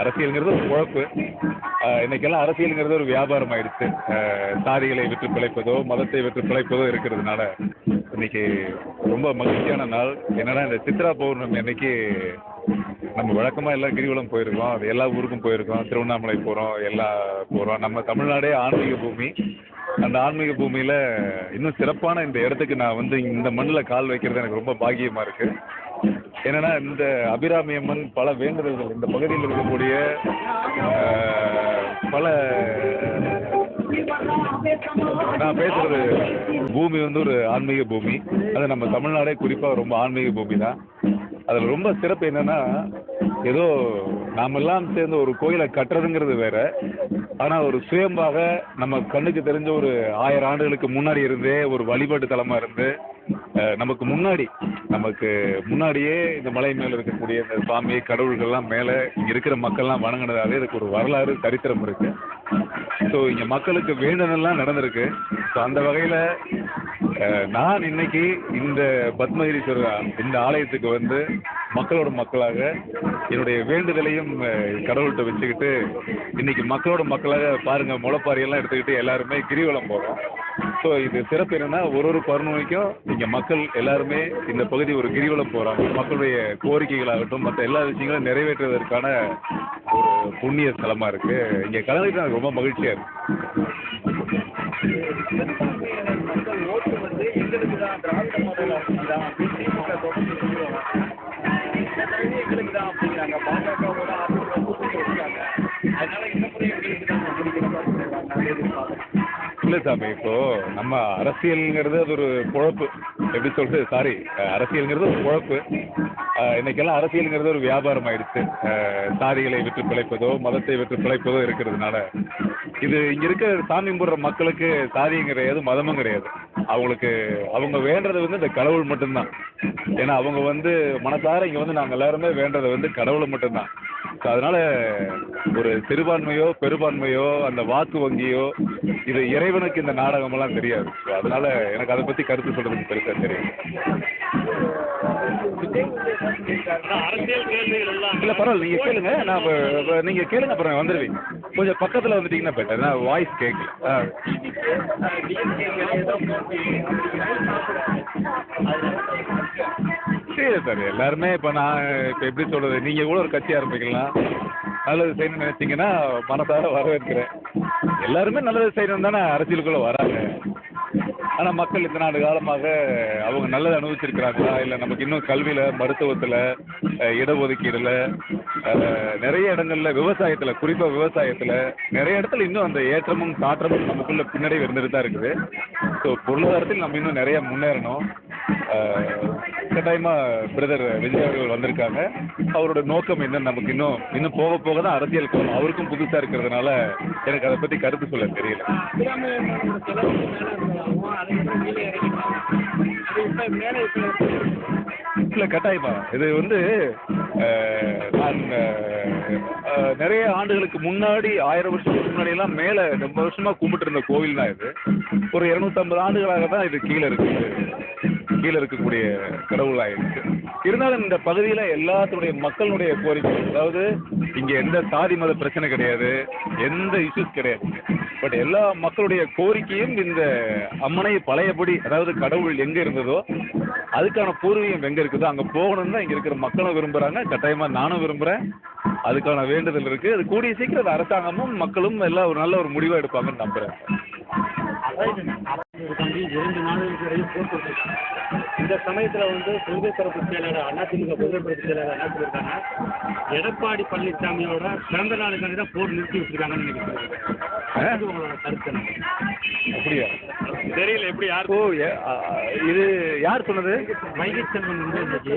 அரசியலுங்கிறது அரசியல்ங்கிறது ஒரு குழப்பு இன்னைக்கெல்லாம் அரசியலுங்கிறது ஒரு வியாபாரம் ஆயிடுச்சு. சாதிகளை விற்று பிழைப்பதோ மதத்தை விற்று பிழைப்பதோ இருக்கிறதுனால இன்னைக்கு ரொம்ப மகிழ்ச்சியான நாள். என்னன்னா இந்த சித்ரா பௌர்ணமி அன்னைக்கு நம்ம வழக்கமா எல்லாம் கிரிவலம் போயிருக்கோம். அது எல்லா ஊருக்கும் போயிருக்கோம். திருவண்ணாமலை போறோம் எல்லா போறோம். நம்ம தமிழ்நாடே ஆன்மீக பூமி. அந்த ஆன்மீக பூமியில இன்னும் சிறப்பான இந்த இடத்துக்கு நான் வந்து இந்த மண்ணில் கால் வைக்கிறது எனக்கு ரொம்ப பாக்கியமா இருக்கு. என்னன்னா இந்த அபிராமி அம்மன் பல வேண்டுதல்கள் இந்த பகுதியில் இருக்கக்கூடிய பல நான் பேசுறது பூமி வந்து ஒரு ஆன்மீக பூமி. அது நம்ம தமிழ்நாடே குறிப்பாக ரொம்ப ஆன்மீக பூமி தான் அதில் ரொம்ப சிறப்பு என்னன்னா ஏதோ நாமெல்லாம் சேர்ந்து ஒரு கோயிலை கட்டுறதுங்கிறது வேற. ஆனால் ஒரு சுயம்பாக நம்ம கண்ணுக்கு தெரிஞ்ச ஒரு ஆயிரம் ஆண்டுகளுக்கு முன்னாடி இருந்தே ஒரு வழிபாட்டு தலமாக இருந்து நமக்கு முன்னாடி நமக்கு முன்னாடியே இந்த மலை மேல இருக்கக்கூடிய இந்த சாமி கடவுள்கள்லாம் மேல இங்கே இருக்கிற மக்கள்லாம் வணங்கினதாலே இதுக்கு ஒரு வரலாறு சரித்திரம் இருக்கு. ஸோ இங்க மக்களுக்கு வேண்டுதல்லாம் நடந்திருக்கு. ஸோ அந்த வகையில நான் இன்னைக்கு இந்த பத்மகிரீஸ்வரர் இந்த ஆலயத்துக்கு வந்து மக்களோட மக்களாக என்னுடைய வேண்டுதலையும் கடவுள்கிட்ட வச்சுக்கிட்டு இன்னைக்கு மக்களோட மக்களாக பாருங்க முளைப்பாரியெல்லாம் எடுத்துக்கிட்டு எல்லாருமே கிரிவலம் போறோம். ஸோ இது சிறப்பு என்னன்னா ஒரு ஒரு பௌர்ணமிக்கும் இங்க மக்கள் எல்லாருமே இந்த பகுதி ஒரு கிரிவலம் போறாங்க. மக்களுடைய கோரிக்கைகளாகட்டும் மற்ற எல்லா விஷயங்களும் நிறைவேற்றுவதற்கான ஒரு புண்ணிய ஸ்தலமா இருக்கு. இங்க கலந்துட்டு எனக்கு ரொம்ப மகிழ்ச்சியா இருக்கு. இல்லை சாமி இப்போ நம்ம அரசியல்ங்கிறது அது ஒரு குழப்பு எப்படி சொல்றது சாரி அரசியல்ங்கிறது ஒரு குழப்பு. இன்னைக்கெல்லாம் அரசியல்ங்கிறது ஒரு வியாபாரம் ஆயிடுச்சு. சாதிகளை விற்று பிழைப்பதோ மதத்தை விற்று பிழைப்பதோ இருக்கிறதுனால. இது இங்க இருக்க சாமி கும்பிடுற மக்களுக்கு சாதியும் கிடையாது மதமும் கிடையாது. அவங்களுக்கு அவங்க வேண்டது வந்து இந்த கடவுள் மட்டும்தான். ஏன்னா அவங்க வந்து மனசார இங்க வந்து நாங்க எல்லாருமே வேண்டது வந்து கடவுளை மட்டும்தான். ஸோ அதனால ஒரு சிறுபான்மையோ பெரும்பான்மையோ அந்த வாக்கு வங்கியோ இது இறைவனுக்கு இந்த நாடகமெல்லாம் தெரியாது. ஸோ அதனால எனக்கு அதை பத்தி கருத்து சொல்றதுக்கு பெருசா தெரியும் இல்ல பரவாயில்ல நீங்க கேளுங்க. நான் இப்ப- நீங்க கேளுங்க அப்புறம் வந்துடுவேன் கொஞ்சம் பக்கத்துல வந்துட்டீங்கன்னா பெட்டர் நான் வாய்ஸ் கேட்கல ஆ. சரி சார். எல்லாருமே இப்போ நான் இப்போ எப்படி சொல்றது? நீங்க கூட ஒரு கட்சி ஆரம்பிக்கலாம். நல்லது செய்யணும்னு நினைச்சீங்கன்னா மனசார வரவேற்கிறேன். எல்லாருமே நல்லது செய்யணும் தானே அரசியலுக்குள்ள வராங்க. ஆனா மக்கள் இத்தனை ஆண்டு காலமாக அவங்க நல்லது அனுபவிச்சிருக்கிறாங்களா? இல்ல நமக்கு இன்னும் கல்வியில மருத்துவத்துல அஹ், இடஒதுக்கீடுல நிறைய இடங்கள்ல விவசாயத்துல குறிப்பா விவசாயத்துல நிறைய இடத்துல இன்னும் அந்த ஏற்றமும் தாற்றமும் நமக்குள்ள பின்னடைவு இருந்துட்டு தான் இருக்குது. ஸோ பொருளாதாரத்தில் நம்ம இன்னும் நிறைய முன்னேறணும். கட்டாயமாக கட்டாயமா பிரதர் விஜய் அவர்கள் வந்திருக்காங்க. அவரோட நோக்கம் என்னன்னு நமக்கு இன்னும் இன்னும் போக போக தான் அரசியல் போகணும். அவருக்கும் புதுசா இருக்கிறதுனால எனக்கு அதை பத்தி கருத்து சொல்ல தெரியல. இல்லை இல்ல கட்டாயமா. இது வந்து நான் நிறைய ஆண்டுகளுக்கு முன்னாடி ஆயிரம் வருஷத்துக்கு முன்னாடி எல்லாம் மேல ரொம்ப வருஷமா கும்பிட்டு இருந்த கோவில் தான் இது. ஒரு இரநூத்தம்பது ஆண்டுகளாக தான் இது கீழே இருக்கு கீழே இருக்கக்கூடிய கடவுளாக இருக்கு. இருந்தாலும் இந்த பகுதியில் எல்லாத்துடைய மக்களுடைய கோரிக்கை அதாவது இங்கே எந்த சாதி மத பிரச்சனை கிடையாது எந்த இஷ்யூஸ் கிடையாது. பட் எல்லா மக்களுடைய கோரிக்கையும் இந்த அம்மனை பழையபடி அதாவது கடவுள் எங்கே இருந்ததோ அதுக்கான பூர்வீகம் எங்கே இருக்குதோ அங்கே போகணும்னு தான் இங்கே இருக்கிற மக்களும் விரும்புகிறாங்க கட்டாயமாக நானும் விரும்புகிறேன் அதுக்கான வேண்டுதல் இருக்குது அது கூடிய சீக்கிரம் அது அரசாங்கமும் மக்களும் எல்லாம் ஒரு நல்ல ஒரு முடிவாக எடுப்பாங்கன்னு நம்புகிறேன் தம்பி இரண்டு நாடுகளுக்கு இடையே போர் கொடுத்துருக்காங்க இந்த சமயத்தில் வந்து கொள்கை பரப்பு செயலாளர் அதிமுக கொள்கை பரப்பு செயலாளர் என்ன சொல்லியிருக்காங்க எடப்பாடி பழனிசாமியோட பிறந்த நாளுக்காண்டி தான் போர் நிறுத்தி வச்சிருக்காங்கன்னு நினைக்கிறேன் அது உங்களோட கருத்து? அப்படியா? தெரியல எப்படி யார் ஓ இது யார் சொன்னது? வைகை செல்வன் வந்து இன்னைக்கு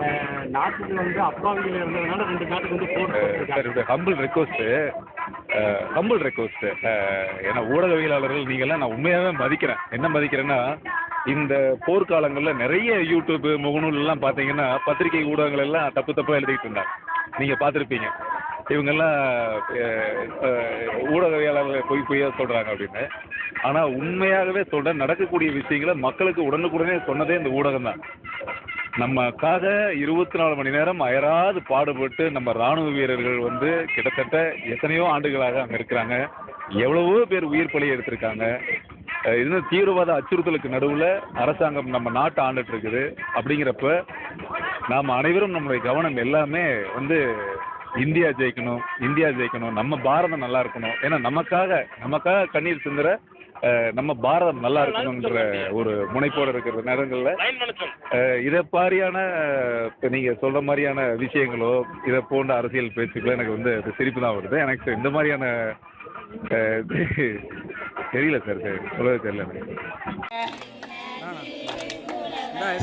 அஹ், நாட்டுக்கு வந்து அப்பாவிகள் இருந்ததுனால ரெண்டு நாட்டுக்கு வந்து போர் ஹம்பிள் ரெக்வஸ்ட் ஹம்பிள் ரெக்வஸ்ட் ஏன்னா ஊடகவியலாளர்கள் நீங்கள்லாம் நான் உண்மையாகவே மதிக்கிறேன். என்ன மதிக்கிறேன்னா இந்த போர்க்காலங்களில் நிறைய யூடியூப் முகநூல்லாம் பார்த்தீங்கன்னா பத்திரிகை ஊடகங்கள் எல்லாம் தப்பு தப்பாக எழுதிக்கிட்டு இருந்தாங்க. நீங்கள் பார்த்துருப்பீங்க. இவங்கெல்லாம் ஊடகவியலாளர்கள் பொய் பொய்யா சொல்கிறாங்க அப்படின்னு. ஆனால் உண்மையாகவே சொல்கிறேன் நடக்கக்கூடிய விஷயங்களை மக்களுக்கு உடனுக்குடனே சொன்னதே இந்த ஊடகம் தான் நமக்காக இருபத்தி நாலு மணி நேரம் அயராது பாடுபட்டு நம்ம ராணுவ வீரர்கள் வந்து கிட்டத்தட்ட எத்தனையோ ஆண்டுகளாக அங்கே இருக்கிறாங்க. எவ்வளவோ பேர் உயிர் பலி எடுத்திருக்காங்க. இது தீவிரவாத அச்சுறுத்தலுக்கு நடுவில் அரசாங்கம் நம்ம நாட்டை ஆண்டுட்டு இருக்குது அப்படிங்கிறப்ப நாம் அனைவரும் நம்மளுடைய கவனம் எல்லாமே வந்து இந்தியா ஜெயிக்கணும் இந்தியா ஜெயிக்கணும் நம்ம பாரதம் நல்லா இருக்கணும். ஏன்னா நமக்காக நமக்காக கண்ணீர் சிந்துற நம்ம பாரதம் நல்லா இருக்கணுன்ற ஒரு முனைப்போடு இருக்கிற நேரங்களில் இதை மாதிரியான இப்போ நீங்கள் சொல்கிற மாதிரியான விஷயங்களோ இதை போன்ற அரசியல் பேச்சுக்களோ எனக்கு வந்து அது சிரிப்பு தான் வருது. எனக்கு இந்த மாதிரியான தெரியல சார் சொல்லவே தெரியல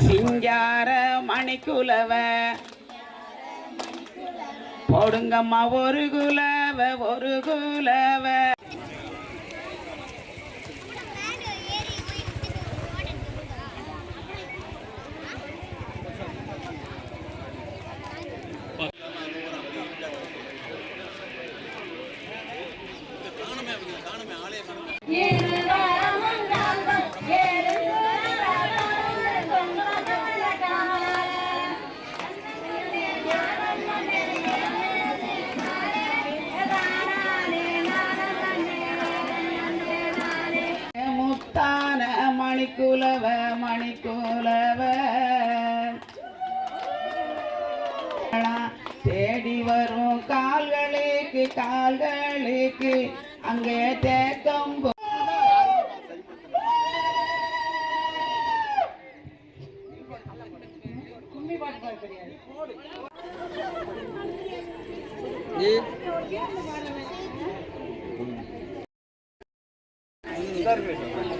சிங்கார மணிக்குலவ போடுங்கம்மா ஒரு குலவ ஒரு குலவ. கால்களுக்கு அங்கே தேக்கம் போ- இப்பொழுது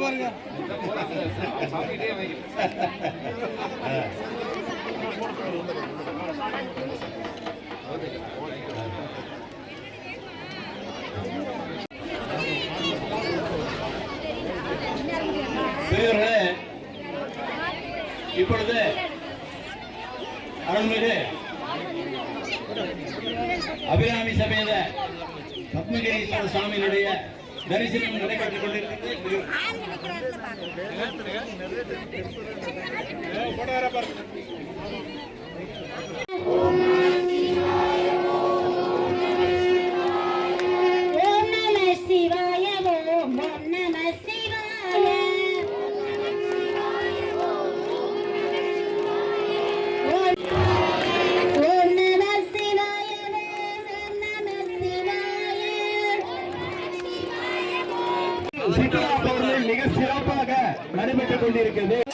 பாருங்க. இப்பொழுது அருள்மிகு அபிராமி சபையில பத்மகிரீஸ்வரர் சுவாமியினுடைய தரிசனம் நடைபெற்றுக் கொண்டிருக்கிறது கொண்டிருக்கிறது